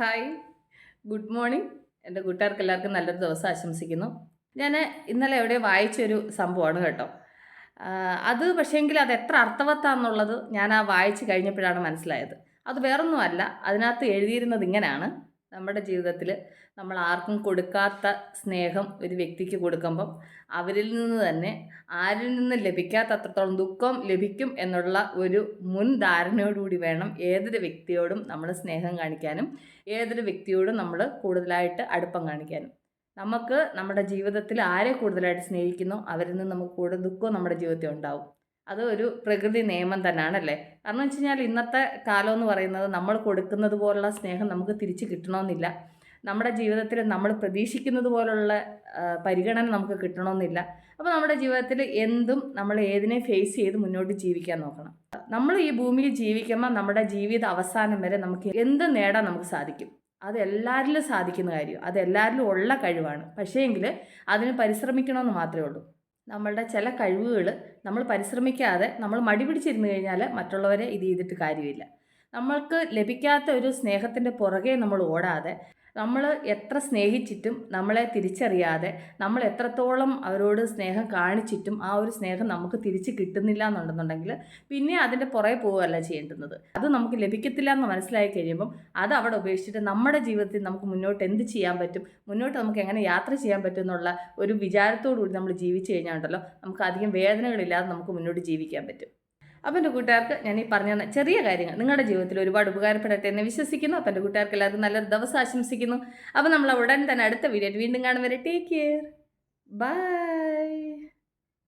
Hi. Good morning. എന്റെ കൂട്ടുകാർക്ക് എല്ലാവർക്കും നല്ലൊരു ദിവസം ആശംസിക്കുന്നു. ഞാൻ ഇന്നലെ എവിടെ വായിച്ചൊരു സംഭവമാണ് കേട്ടോ. അത് പക്ഷേങ്കിൽ അത് എത്ര അർത്ഥവത്താന്നുള്ളത് ഞാൻ ആ വായിച്ച് കഴിഞ്ഞപ്പോഴാണ് മനസ്സിലായത്. അത് വേറൊന്നുമല്ല. അതിനകത്ത് എഴുതിയിരുന്നത് ഇങ്ങനെയാണ്. നമ്മുടെ ജീവിതത്തിൽ നമ്മൾ ആർക്കും കൊടുക്കാത്ത സ്നേഹം ഒരു വ്യക്തിക്ക് കൊടുക്കുമ്പം അവരിൽ നിന്ന് തന്നെ ആരിൽ നിന്ന് ലഭിക്കാത്ത അത്രത്തോളം ദുഃഖം ലഭിക്കും എന്നുള്ള ഒരു മുൻ ധാരണയോടുകൂടി വേണം ഏതൊരു വ്യക്തിയോടും നമ്മൾ സ്നേഹം കാണിക്കാനും ഏതൊരു വ്യക്തിയോടും നമ്മൾ കൂടുതലായിട്ട് അടുപ്പം കാണിക്കാനും. നമുക്ക് നമ്മുടെ ജീവിതത്തിൽ ആരെ കൂടുതലായിട്ട് സ്നേഹിക്കുന്നോ അവരിൽ നിന്ന് നമുക്ക് കൂടുതൽ ദുഃഖവും നമ്മുടെ ജീവിതത്തിൽ ഉണ്ടാവും. അത് ഒരു പ്രകൃതി നിയമം തന്നെയാണ് അല്ലേ കാരണം വെച്ച് കഴിഞ്ഞാൽ ഇന്നത്തെ കാലം എന്ന് പറയുന്നത് നമ്മൾ കൊടുക്കുന്നത് പോലുള്ള സ്നേഹം നമുക്ക് തിരിച്ച് കിട്ടണമെന്നില്ല. നമ്മുടെ ജീവിതത്തിൽ നമ്മൾ പ്രതീക്ഷിക്കുന്നത് പോലുള്ള പരിഗണന നമുക്ക് കിട്ടണമെന്നില്ല. അപ്പോൾ നമ്മുടെ ജീവിതത്തിൽ എന്തും നമ്മൾ ഏതിനെ ഫേസ് ചെയ്ത് മുന്നോട്ട് ജീവിക്കാൻ നോക്കണം. നമ്മൾ ഈ ഭൂമിയിൽ ജീവിക്കുമ്പോൾ നമ്മുടെ ജീവിത അവസാനം വരെ നമുക്ക് എന്ത് നേടാൻ നമുക്ക് സാധിക്കും? അത് എല്ലാവരിലും സാധിക്കുന്ന കാര്യം അത് എല്ലാവരിലും ഉള്ള കഴിവാണ്. പക്ഷേങ്കിൽ അതിന് പരിശ്രമിക്കണമെന്ന് മാത്രമേ ഉള്ളൂ. നമ്മളുടെ ചില കഴിവുകൾ നമ്മൾ പരിശ്രമിക്കാതെ നമ്മൾ മടി പിടിച്ചിരുന്ന് കഴിഞ്ഞാൽ മറ്റുള്ളവരെ ഇത് ചെയ്തിട്ട് കാര്യമില്ല. നമ്മൾക്ക് ലഭിക്കാത്ത ഒരു സ്നേഹത്തിന്റെ പുറകെ നമ്മൾ ഓടാതെ നമ്മൾ എത്ര സ്നേഹിച്ചിട്ടും നമ്മളെ തിരിച്ചറിയാതെ നമ്മൾ എത്രത്തോളം അവരോട് സ്നേഹം കാണിച്ചിട്ടും ആ ഒരു സ്നേഹം നമുക്ക് തിരിച്ച് കിട്ടുന്നില്ല എന്നുണ്ടെന്നുണ്ടെങ്കിൽ പിന്നെ അതിന്റെ പുറകെ പോവുകയല്ല ചെയ്യേണ്ടുന്നത്. അത് നമുക്ക് ലഭിക്കത്തില്ല എന്ന് മനസ്സിലായി കഴിയുമ്പം അത് അവിടെ ഉപേക്ഷിച്ചിട്ട് നമ്മുടെ ജീവിതത്തിൽ നമുക്ക് മുന്നോട്ട് എന്ത് ചെയ്യാൻ പറ്റും മുന്നോട്ട് നമുക്ക് എങ്ങനെ യാത്ര ചെയ്യാൻ പറ്റും എന്നുള്ള ഒരു വിചാരത്തോടു കൂടി നമ്മൾ ജീവിച്ചു കഴിഞ്ഞാൽ ഉണ്ടല്ലോ നമുക്ക് അധികം വേദനകളില്ലാതെ നമുക്ക് മുന്നോട്ട് ജീവിക്കാൻ പറ്റും. അപ്പോൾ എന്റെ കൂട്ടുകാർക്ക് ഞാൻ ഈ പറഞ്ഞു തന്ന ചെറിയ കാര്യങ്ങൾ. നിങ്ങളുടെ ജീവിതത്തിൽ ഒരുപാട് ഉപകാരപ്പെടട്ടെ എന്ന് വിശ്വസിക്കുന്നു. അപ്പം എന്റെ കൂട്ടുകാർക്ക് എല്ലാവർക്കും നല്ലൊരു ദിവസം ആശംസിക്കുന്നു. അപ്പം നമ്മൾ ഉടൻ തന്നെ അടുത്ത വീഡിയോ വീണ്ടും കാണും വരെ. Take care bye